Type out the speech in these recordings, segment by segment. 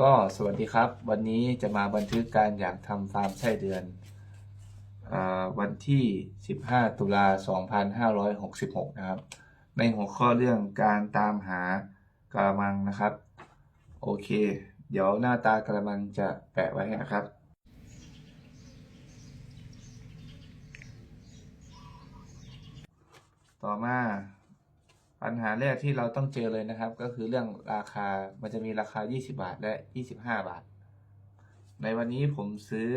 ก็สวัสดีครับ วันนี้จะมาบันทึกการอยากทำฟาร์มไส้เดือนอาวันที่ 15 ตุลา 2566 นะครับ ในหัวข้อเรื่องการตามหากระมังนะครับ โอเค เดี๋ยวหน้าตากระมังจะแปะไว้นะครับต่อมา ปัญหาแรกที่เราต้องเจอเลยนะครับ ก็คือเรื่องราคา มันจะมีราคา 20 บาทและ 25 บาท ในวันนี้ผมซื้อ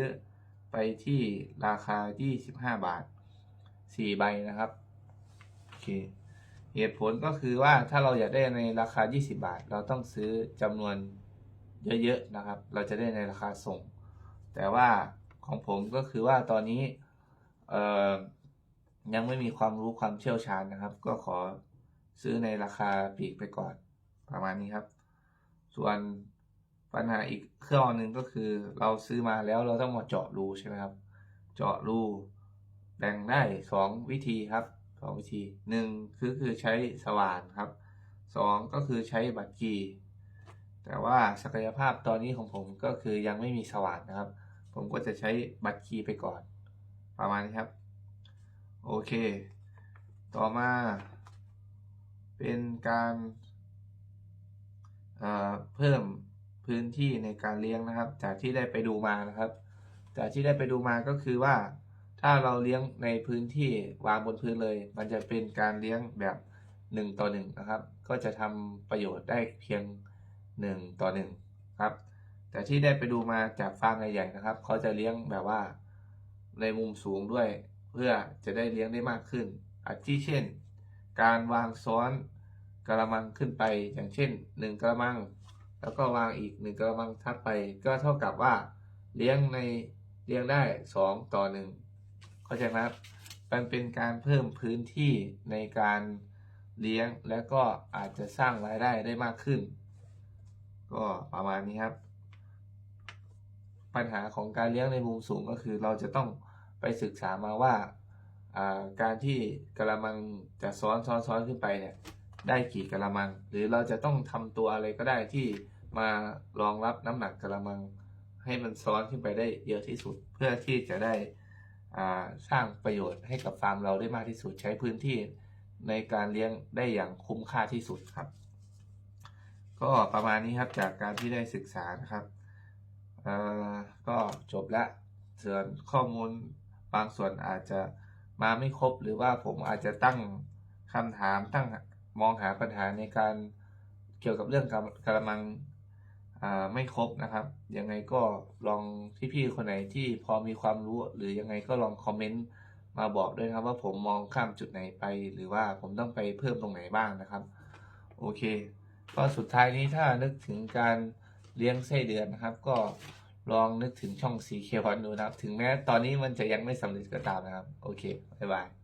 ไปที่ราคา 25 บาท 4 ใบนะครับ โอเค เหตุผลก็คือว่าถ้าเราอยากได้ในราคา 20 บาท เราต้องซื้อจำนวนเยอะๆนะครับ เราจะได้ในราคาส่ง แต่ว่าของผมก็คือว่าตอนนี้ยังไม่มีความรู้ความเชี่ยวชาญนะครับ ก็ขอ ซื้อในราคาปีกไปก่อนประมาณนี้ครับ ส่วนปัญหาอีกเครื่องหนึ่งก็คือ เราซื้อมาแล้วเราต้องมาเจาะรูใช่ไหมครับ เจาะรูแบ่งได้สองวิธีครับสองวิธีหนึ่งคือคือใช้สว่านครับสองก็คือใช้บัตรกีแต่ว่าศักยภาพตอนนี้ของผมก็คือยังไม่มีสว่านนะครับ ผมก็จะใช้บัตรกีไปก่อน ประมาณนี้ครับ โอเค ต่อมา เป็นการเอ่อเพิ่มพื้นที่ในการเลี้ยงนะครับ จากที่ได้ไปดูมานะครับ จากที่ได้ไปดูมาก็คือว่า ถ้าเราเลี้ยงในพื้นที่วางบนพื้นเลย มันจะเป็นการเลี้ยงแบบหนึ่งต่อหนึ่งนะครับ ก็จะทำประโยชน์ได้เพียงหนึ่งต่อหนึ่งครับ แต่ที่ได้ไปดูมาจากฟาร์มใหญ่ๆนะครับ เขาจะเลี้ยงแบบว่าในมุมสูงด้วย เพื่อจะได้เลี้ยงได้มากขึ้นอาทิเช่น การวางซ้อนกระมังขึ้นไปอย่างเช่นหนึ่งกระมัง แล้วก็วางอีกหนึ่งกระมังทับไป ก็เท่ากับว่าเลี้ยงในเลี้ยงได้สองต่อหนึ่งเข้าใจไหมครับมันเป็นการเพิ่มพื้นที่ในการเลี้ยงและก็อาจจะสร้างรายได้ได้มากขึ้น ก็ประมาณนี้ครับ ปัญหาของการเลี้ยงในมุมสูงก็คือเราจะต้องไปศึกษามาว่า การที่กระมังจะซ้อนซ้อนซ้อนขึ้นไปเนี่ยได้กี่กระมัง หรือเราจะต้องทำตัวอะไรก็ได้ที่มารองรับน้ำหนักกระมัง ให้มันซ้อนขึ้นไปได้เยอะที่สุด เพื่อที่จะได้สร้างประโยชน์ให้กับฟาร์มเราได้มากที่สุดใช้พื้นที่ในการเลี้ยงได้อย่างคุ้มค่าที่สุดครับ ก็ประมาณนี้ครับจากการที่ได้ศึกษานะครับก็จบละส่วนข้อมูลบางส่วนอาจจะ มาไม่ครบหรือว่าผมอาจจะตั้งคำถามตั้งมองหาปัญหาในการเกี่ยวกับเรื่องกระกระมังไม่ครบนะครับ ยังไงก็ลองพี่ๆคนไหนที่พอมีความรู้ หรือยังไงก็ลองคอมเมนต์มาบอกด้วยครับว่าผมมองข้ามจุดไหนไป หรือว่าผมต้องไปเพิ่มตรงไหนบ้างนะครับ โอเค ก็สุดท้ายนี้ถ้านึกถึงการเลี้ยงไส้เดือนนะครับ ก็ ลองนึกถึงช่องสีเขียวดูนะครับ ถึงแม้ตอนนี้มันจะยังไม่สำเร็จก็ตามนะครับ โอเค บ๊ายบาย